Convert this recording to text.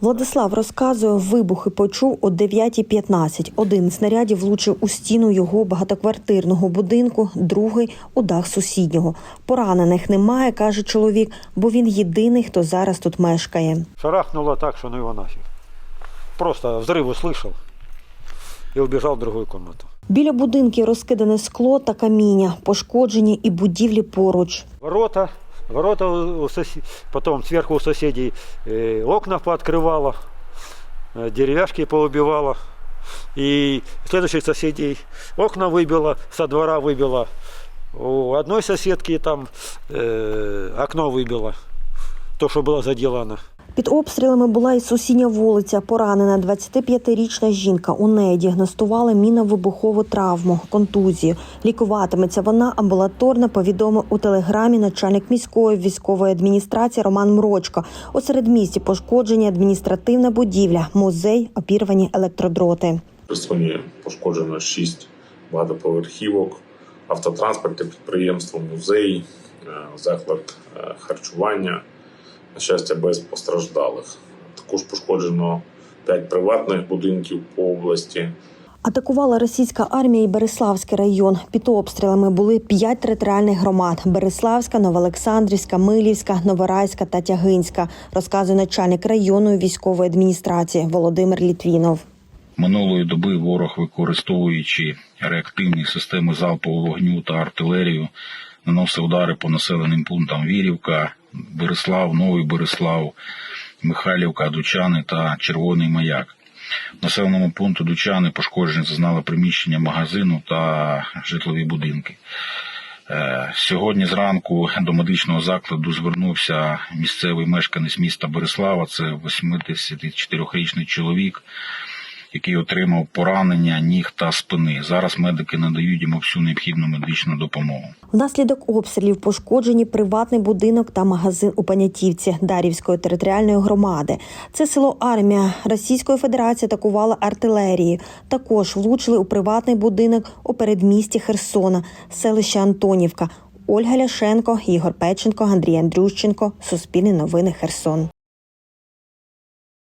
Владислав розказує, вибухи почув о 9.15. Один снарядів влучив у стіну його багатоквартирного будинку, другий у дах сусіднього. Поранених немає, каже чоловік, бо він єдиний, хто зараз тут мешкає. Шарахнуло так, что ну его нафиг. Просто взрыв услышал и убежал в другую комнату. Біля будинків розкидане скло та каміння, пошкоджені і будівлі поруч. Ворота, ворота у сосе- потом сверху у соседей э, окна пооткрывало, э, деревяшки поубивало. И следующих соседей окна выбило, со двора выбило. У одной соседки там э, окно выбило, то, что было заделано. Під обстрілами була і сусідня вулиця. Поранена 25-річна жінка. У неї діагностували міновибухову травму, контузію. Лікуватиметься вона амбулаторно, повідомив у телеграмі начальник міської військової адміністрації Роман Мрочко. У середмісті пошкоджені адміністративна будівля, музей, опірвані електродроти. Херсоні пошкоджено 6 багатоповерхівок, автотранспортне підприємство, музей, е, заклад е, харчування. На щастя, без постраждалих. Також пошкоджено 5 приватних будинків по області. Атакувала російська армія і Береславський район. Під обстрілами були п'ять територіальних громад: Береславська, Новоолександрівська, Милівська, Новорайська та Тягинська, розказує начальник районної військової адміністрації Володимир Літвінов. Минулої доби ворог, використовуючи реактивні системи залпового вогню та артилерію, наносив удари по населеним пунктам Вірівка, Береслав, Новий Береслав, Михайлівка, Дучани та Червоний Маяк. В населеному пункту Дучани пошкоджені зазнали приміщення магазину та житлові будинки. Е, Сьогодні зранку до медичного закладу звернувся місцевий мешканець міста Береслава. Це 84-річний чоловік, який отримав поранення ніг та спини. Зараз медики надають йому всю необхідну медичну допомогу. Внаслідок обстрілів пошкоджені приватний будинок та магазин у Панятівці Дарівської територіальної громади. Це село Армія Російської Федерації атакувала артилерією. Також влучили у приватний будинок у передмісті Херсона, селище Антонівка. Ольга Ляшенко, Ігор Печенко, Андрій Андрющенко. Суспільне новини Херсон.